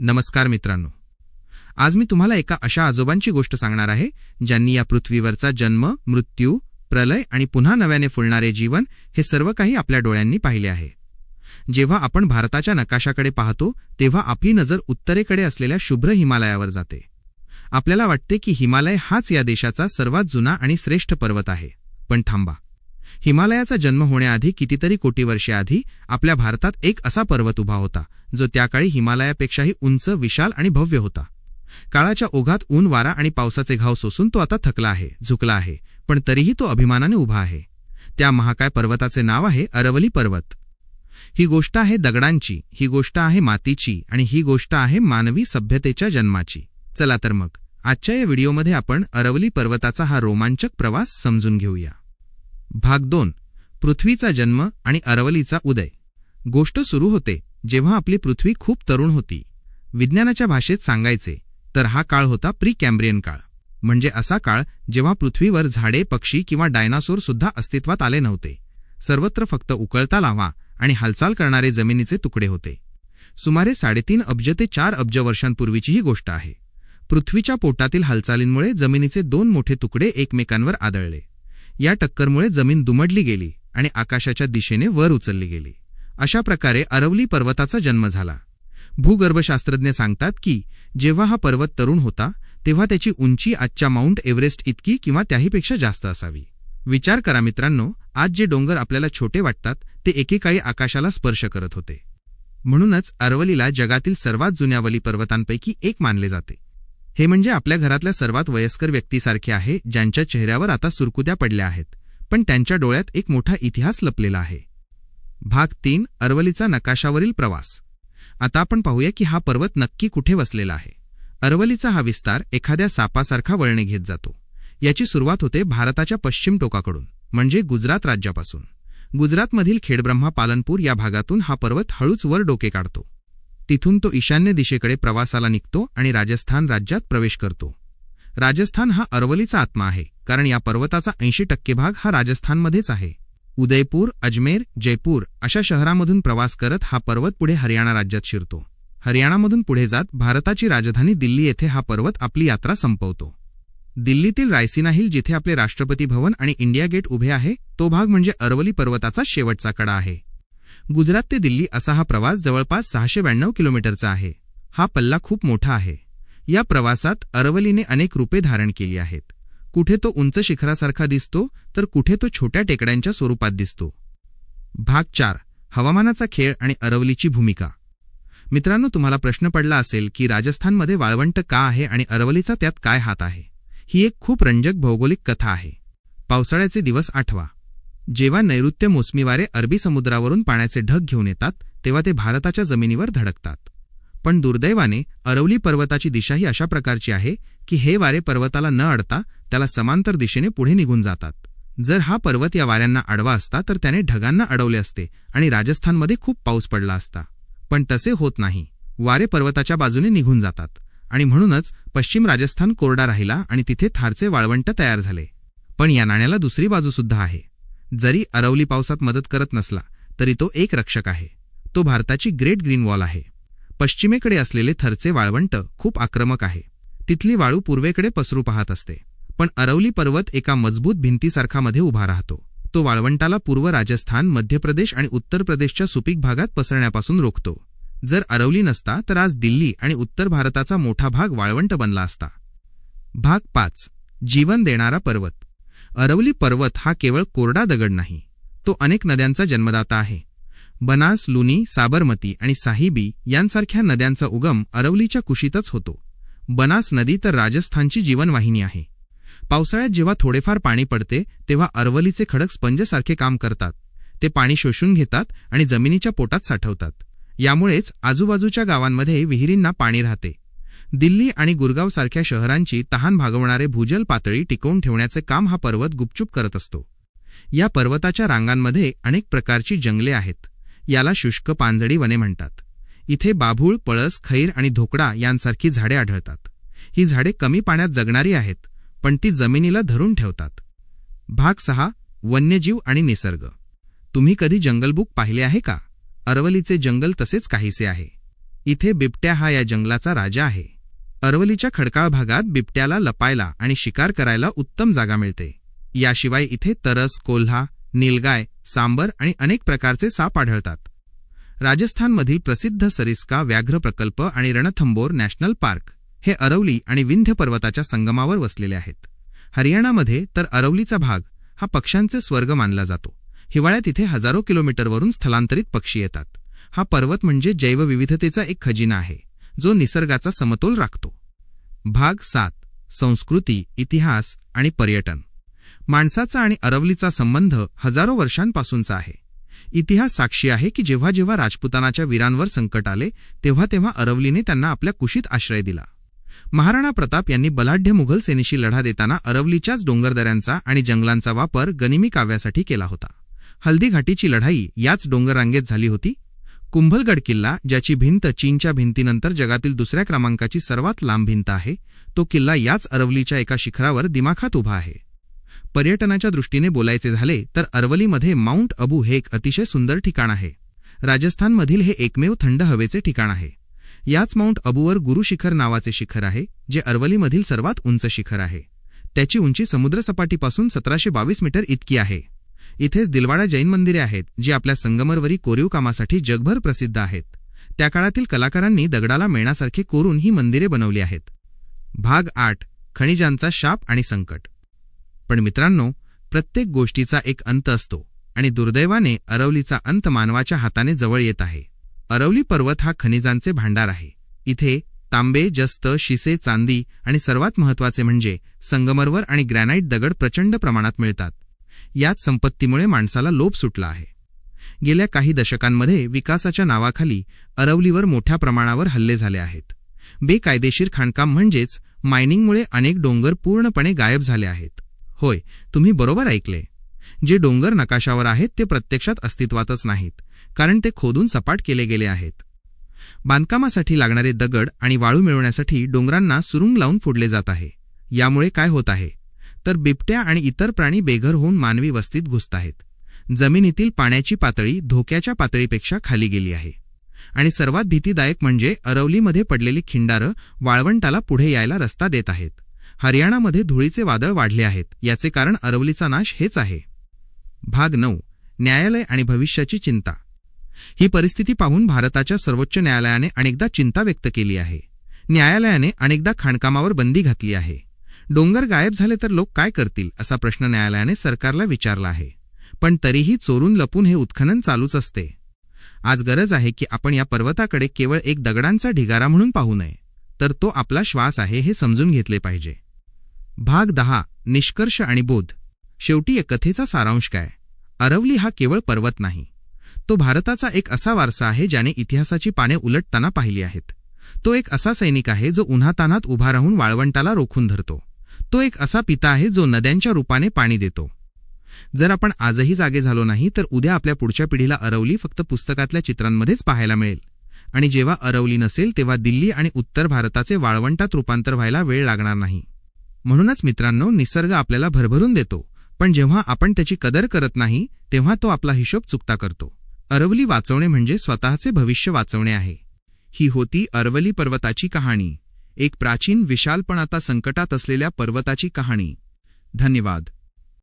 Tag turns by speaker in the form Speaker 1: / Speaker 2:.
Speaker 1: नमस्कार मित्रांनो. आज मी तुम्हाला एका अशा आजोबांची गोष्ट सांगणार आहे ज्यांनी या पृथ्वीवरचा जन्म मृत्यू प्रलय आणि पुन्हा नव्याने फुलणारे जीवन हे सर्व काही आपल्या डोळ्यांनी पाहिले आहे. जेव्हा आपण भारताच्या नकाशाकडे पाहतो तेव्हा आपली नजर उत्तरेकडे असलेल्या शुभ्र हिमालयावर जाते. आपल्याला वाटते की हिमालय हाच या देशाचा सर्वात जुना आणि श्रेष्ठ पर्वत आहे. पण थांबा. हिमालयाचा जन्म होण्याआधी कितीतरी कोटी वर्षे आधी आपल्या भारतात एक असा पर्वत उभा होता जो त्याकाळी हिमालयापेक्षाही उंच विशाल आणि भव्य होता. काळाच्या ओघात ऊन वारा आणि पावसाचे घाव सोसून तो आता थकला आहे झुकला आहे पण तरीही तो अभिमानाने उभा आहे. त्या महाकाय पर्वताचे नाव आहे अरवली पर्वत. ही गोष्ट आहे दगडांची ही गोष्ट आहे मातीची आणि ही गोष्ट आहे मानवी सभ्यतेच्या जन्माची. चला तर मग आजच्या या व्हिडिओमध्ये आपण अरवली पर्वताचा हा रोमांचक प्रवास समजून घेऊया. भाग दोन. पृथ्वीचा जन्म आणि अरवलीचा उदय. गोष्ट सुरू होते जेव्हा आपली पृथ्वी खूप तरुण होती. विज्ञानाच्या भाषेत सांगायचे तर हा काळ होता प्री कॅम्ब्रियन काळ. म्हणजे असा काळ जेव्हा पृथ्वीवर झाडे पक्षी किंवा डायनासोर सुद्धा अस्तित्वात आले नव्हते. सर्वत्र फक्त उकळता लावा आणि हालचाल करणारे जमिनीचे तुकडे होते. सुमारे साडेतीन अब्ज ते चार अब्ज वर्षांपूर्वीची ही गोष्ट आहे. पृथ्वीच्या पोटातील हालचालींमुळे जमिनीचे दोन मोठे तुकडे एकमेकांवर आदळले. या टक्करमुळे जमीन दुमडली गेली आणि आकाशाच्या दिशेने वर उचलली गेली. अशा प्रकारे अरवली पर्वताचा जन्म झाला. भूगर्भशास्त्रज्ञ सांगतात की जेव्हा हा पर्वत तरुण होता तेव्हा त्याची उंची आजच्या माउंट एव्हरेस्ट इतकी किंवा त्याहीपेक्षा जास्त असावी. विचार करा मित्रांनो आज जे डोंगर आपल्याला छोटे वाटतात ते एकेकाळी आकाशाला स्पर्श करत होते. म्हणूनच अरवलीला जगातील सर्वात जुन्या वली पर्वतांपैकी एक मानले जाते. हे म्हणजे आपल्या घरातल्या सर्वात वयस्कर व्यक्तीसारखे आहे ज्यांच्या चेहऱ्यावर आता सुरकुत्या पडल्या आहेत. पण त्यांच्या डोळ्यात एक मोठा इतिहास लपलेला आहे. भाग तीन अरवलीचा नकाशावरील प्रवास. आता आपण पाहूया की हा पर्वत नक्की कुठे वसलेला आहे. अरवलीचा हा विस्तार एखाद्या सापासारखा वळणे घेत जातो. याची सुरुवात होते भारताच्या पश्चिम टोकाकडून म्हणजे गुजरात राज्यापासून. गुजरातमधील खेडब्रह्मा पालनपूर या भागातून हा पर्वत हळूच वर डोके काढतो. तिथून तो ईशान्य दिशेकडे प्रवासाला निघतो आणि राजस्थान राज्यात प्रवेश करतो. राजस्थान हा अरवलीचा आत्मा आहे कारण या पर्वताचा ऐंशी टक्के भाग हा राजस्थानमध्येच आहे. उदयपूर अजमेर जयपूर अशा शहरामधून प्रवास करत हा पर्वत पुढे हरियाणा राज्यात शिरतो. हरियाणामधून पुढे जात भारताची राजधानी दिल्ली येथे हा पर्वत आपली यात्रा संपवतो. दिल्लीतील रायसिना हिल जिथे आपले राष्ट्रपती भवन आणि इंडिया गेट उभे आहे तो भाग म्हणजे अरवली पर्वताचा शेवटचा कडा आहे. गुजरात ते दिल्ली असा हा प्रवास जवळपास सहाशे ब्याण्णव किलोमीटरचा आहे. हा पल्ला खूप मोठा आहे. या प्रवासात अरवलीने अनेक रूपे धारण केली आहेत. कुठे तो उंच शिखरासारखा दिसतो तर कुठे तो छोट्या टेकड्यांच्या स्वरूपात दिसतो. भाग चार. हवामानाचा खेळ आणि अरवलीची भूमिका. मित्रांनो तुम्हाला प्रश्न पडला असेल की राजस्थानमध्ये वाळवंट का आहे आणि अरवलीचा त्यात काय हात आहे? ही एक खूप रंजक भौगोलिक कथा आहे. पावसाळ्याचे दिवस आठवा. जेव्हा नैऋत्य मोसमी वारे अरबी समुद्रावरून पाण्याचे ढग घेऊन येतात तेव्हा ते भारताच्या जमिनीवर धडकतात. पण दुर्दैवाने अरवली पर्वताची दिशाही अशा प्रकारची आहे की हे वारे पर्वताला न अडता त्याला समांतर दिशेने पुढे निघून जातात. जर हा पर्वत या वाऱ्यांना अडवा असता तर त्याने ढगांना अडवले असते आणि राजस्थानमध्ये खूप पाऊस पडला असता. पण तसे होत नाही. वारे पर्वताच्या बाजूने निघून जातात आणि म्हणूनच पश्चिम राजस्थान कोरडा राहिला आणि तिथे थारचे वाळवंट तयार झाले. पण या नाण्याला दुसरी बाजूसुद्धा आहे. जरी अरवली पावसात मदत करत नसला तरी तो एक रक्षक आहे. तो भारताची ग्रेट ग्रीन वॉल आहे. पश्चिमेकडे असलेले थरचे वाळवंट खूप आक्रमक आहे. तिथली वाळू पूर्वेकडे पसरू पाहत असते. पण अरवली पर्वत एका मजबूत भिंतीसारखा मध्ये उभा राहतो. तो वाळवंटाला पूर्व राजस्थान मध्य प्रदेश आणि उत्तर प्रदेशच्या सुपीक भागात पसरण्यापासून रोखतो. जर अरवली नसता तर आज दिल्ली आणि उत्तर भारताचा मोठा भाग वाळवंट बनला असता. भाग पाच. जीवन देणारा पर्वत. अरवली पर्वत हा केवळ कोरडा दगड नाही तो अनेक नद्यांचा जन्मदाता आहे. बनास लुनी साबरमती आणि साहिबी यांसारख्या नद्यांचा उगम अरवलीच्या कुशीतच होतो. बनास नदी तर राजस्थानची जीवनवाहिनी आहे. पावसाळ्यात जेव्हा थोडेफार पाणी पडते तेव्हा अरवलीचे खडक स्पंजसारखे काम करतात. ते पाणी शोषून घेतात आणि जमिनीच्या पोटात साठवतात. यामुळेच आजूबाजूच्या गावांमध्ये विहिरींना पाणी राहते. दिल्ली आणि गुरगाव सारख्या शहरांची तहान भागवणारे भूजल पातळी टिकवून ठेवण्याचे काम हा पर्वत गुपचूप करत असतो. या पर्वताच्या रांगांमध्ये अनेक प्रकारची जंगले आहेत. याला शुष्क पानझडी वने म्हणतात. इथे बाभूळ पळस खैर आणि धोकडा यांसारखी झाडे आढळतात. ही झाडे कमी पाण्यात जगणारी आहेत पण ती जमिनीला धरून ठेवतात. भाग सहा वन्यजीव आणि निसर्ग. तुम्ही कधी जंगलबुक पाहिले आहे का? अरवलीचे जंगल तसेच काहीसे आहे. इथे बिबट्या हा या जंगलाचा राजा आहे. अरवलीच्या खडकाळ भागात बिबट्याला लपायला आणि शिकार करायला उत्तम जागा मिळते. याशिवाय इथे तरस कोल्हा नीलगाय सांबर आणि अनेक प्रकारचे साप आढळतात. राजस्थानमधील प्रसिद्ध सरिस्का व्याघ्र प्रकल्प आणि रणथंबोर नॅशनल पार्क हे अरवली आणि विंध्य पर्वताच्या संगमावर वसलेले आहेत. हरियाणामध्ये तर अरवलीचा भाग हा पक्ष्यांचे स्वर्ग मानला जातो. हिवाळ्यात इथे हजारो किलोमीटरवरून स्थलांतरित पक्षी येतात. हा पर्वत म्हणजे जैवविविधतेचा एक खजिना आहे. जो निसर्गाचा समतोल राखतो. भाग सात. संस्कृती इतिहास आणि पर्यटन. माणसाचा आणि अरवलीचा संबंध हजारो वर्षांपासूनचा आहे. इतिहास साक्षी आहे की जेव्हा जेव्हा राजपुतानाच्या वीरांवर संकट आले तेव्हा तेव्हा अरवलीने त्यांना आपल्या कुशीत आश्रय दिला. महाराणा प्रताप यांनी बलाढ्य मुघल सेनेशी लढा देताना अरवलीच्याच डोंगरदऱ्यांचा आणि जंगलांचा वापर गनिमी काव्यासाठी केला होता. हल्दी घाटीची लढाई याच डोंगररांगेत झाली होती कुंभलगड किल्ला ज्याची भिंत चीनच्या भिंतीनंतर जगातील दुसऱ्या क्रमांकाची सर्वात लांब भिंत आहे तो किल्ला याच अरवलीच्या एका शिखरावर दिमाखात उभा आहे. पर्यटनाच्या दृष्टीने बोलायचे झाले तर अरवलीमध्ये माउंट अबू हे एक अतिशय सुंदर ठिकाण आहे. राजस्थानमधील हे एकमेव थंड हवेचे ठिकाण आहे. याच माउंट अबूवर गुरु शिखर नावाचे शिखर आहे जे अरवलीमधील सर्वात उंच शिखर आहे. त्याची उंची समुद्रसपाटीपासून सतराशे बावीस मीटर इतकी आहे. इथेच दिलवाडा जैन मंदिरे आहेत जी आपल्या संगमरवरी कोरीव कामासाठी जगभर प्रसिद्ध आहेत. त्या काळातील कलाकारांनी दगडाला मेणासारखे कोरून ही मंदिरे बनवली आहेत. भाग आठ खनिजांचा शाप आणि संकट. पण मित्रांनो प्रत्येक गोष्टीचा एक अंत असतो आणि दुर्दैवाने अरवलीचा अंत मानवाच्या हाताने जवळ येत आहे. अरवली पर्वत हा खनिजांचे भांडार आहे. इथे तांबे जस्त शिसे चांदी आणि सर्वात महत्त्वाचे म्हणजे संगमरवर आणि ग्रॅनाइट दगड प्रचंड प्रमाणात मिळतात. याच संपत्तीमुळे माणसाला लोभ सुटला आहे. गेल्या काही दशकांमध्ये विकासाच्या नावाखाली अरवलीवर मोठ्या प्रमाणावर हल्ले झाले आहेत. बेकायदेशीर खाणकाम म्हणजेच मायनिंगमुळे अनेक डोंगर पूर्णपणे गायब झाले आहेत. होय तुम्ही बरोबर ऐकले. जे डोंगर नकाशावर आहेत ते प्रत्यक्षात अस्तित्वातच नाहीत कारण ते खोदून सपाट केले गेले आहेत. बांधकामासाठी लागणारे दगड आणि वाळू मिळवण्यासाठी डोंगरांना सुरुंग लावून फोडले जात आहे. यामुळे काय होत आहे? तर बिबट्या आणि इतर प्राणी बेघर होऊन मानवी वस्तीत घुसत आहेत. जमिनीतील पाण्याची पातळी धोक्याच्या पातळीपेक्षा खाली गेली आहे. आणि सर्वात भीतीदायक म्हणजे अरवलीमध्ये पडलेली खिंडारं वाळवंटाला पुढे यायला रस्ता देत आहेत. हरियाणामध्ये धुळीचे वादळ वाढले आहेत. याचे कारण अरवलीचा नाश हेच आहे. भाग नऊ. न्यायालय आणि भविष्याची चिंता. ही परिस्थिती पाहून भारताच्या सर्वोच्च न्यायालयाने अनेकदा चिंता व्यक्त केली आहे. न्यायालयाने अनेकदा खाणकामावर बंदी घातली आहे. डोंगर गायब झाले तर लोक काय करतील असा प्रश्न न्यायालयाने सरकारला विचारला आहे. पण तरीही चोरून लपून हे उत्खनन चालूच असते. आज गरज आहे की आपण या पर्वताकडे केवळ एक दगडांचा ढिगारा म्हणून पाहू नये. तर तो आपला श्वास आहे हे समजून घेतले पाहिजे. भाग दहा निष्कर्ष आणि बोध. शेवटी या कथेचा सारांश काय? अरवली हा केवळ पर्वत नाही. तो भारताचा एक असा वारसा आहे ज्याने इतिहासाची पाने उलटताना पाहिली आहेत. तो एक असा सैनिक आहे जो उन्हातानात उभा राहून वाळवंटाला रोखून धरतो. तो एक असा पिता आहे जो नद्यांच्या रूपाने पाणी देतो. जर आपण आजही जागे झालो नाही तर उद्या आपल्या पुढच्या पिढीला अरवली फक्त पुस्तकातल्या चित्रांमध्येच पाहायला मिळेल. आणि जेव्हा अरवली नसेल तेव्हा दिल्ली आणि उत्तर भारताचे वाळवंटात रूपांतर व्हायला वेळ लागणार नाही. म्हणूनच मित्रांनो निसर्ग आपल्याला भरभरून देतो. पण जेव्हा आपण त्याची कदर करत नाही तेव्हा तो आपला हिशोब चुकता करतो. अरवली वाचवणे म्हणजे स्वतःचे भविष्य वाचवणे आहे. ही होती अरवली पर्वताची कहाणी. एक प्राचीन विशाल पण आता संकटात असलेल्या पर्वताची कहाणी. धन्यवाद.